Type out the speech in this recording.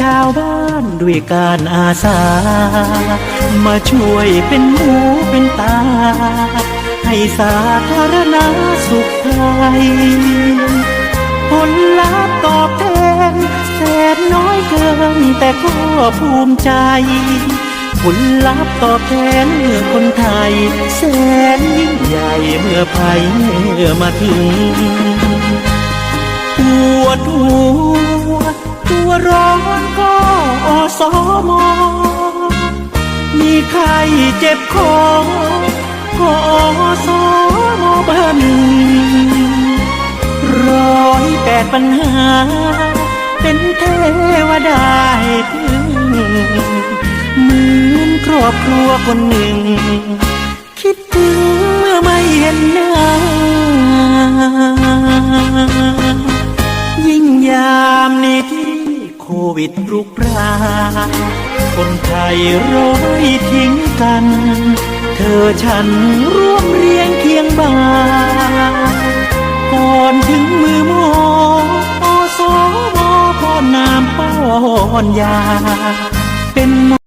ชาวบ้านด้วยการอาสา มาช่วยเป็นหูเป็นตา ให้สาธารณสุขไทยผลลัพธ์ตอบแทนแสนน้อยเกินแต่ก็ภูมิใจ ผลลัพธ์ตอบแทนเมื่อคนไทย แสนยิ่งใหญ่เมื่อภัยเมื่อมาถึงปวดหัว ตัวร้อนก็อสมมีใครเจ็บคอก็อสมเบิ้ลร้อยแปดปัญหา เป็นเทวดาให้พึ่งเหมือนครอบครัวคนหนึ่ง คิดถึงเมื่อไม่เห็นหน้ายิ่งยามในที่ ควิดรุกรานคนไทยร้อยทิ้งกัน เธอฉันร่วมเรียงเคียงบ่าก่อนถึงมือหมออสมอพอนามป้อนยา เป็นหม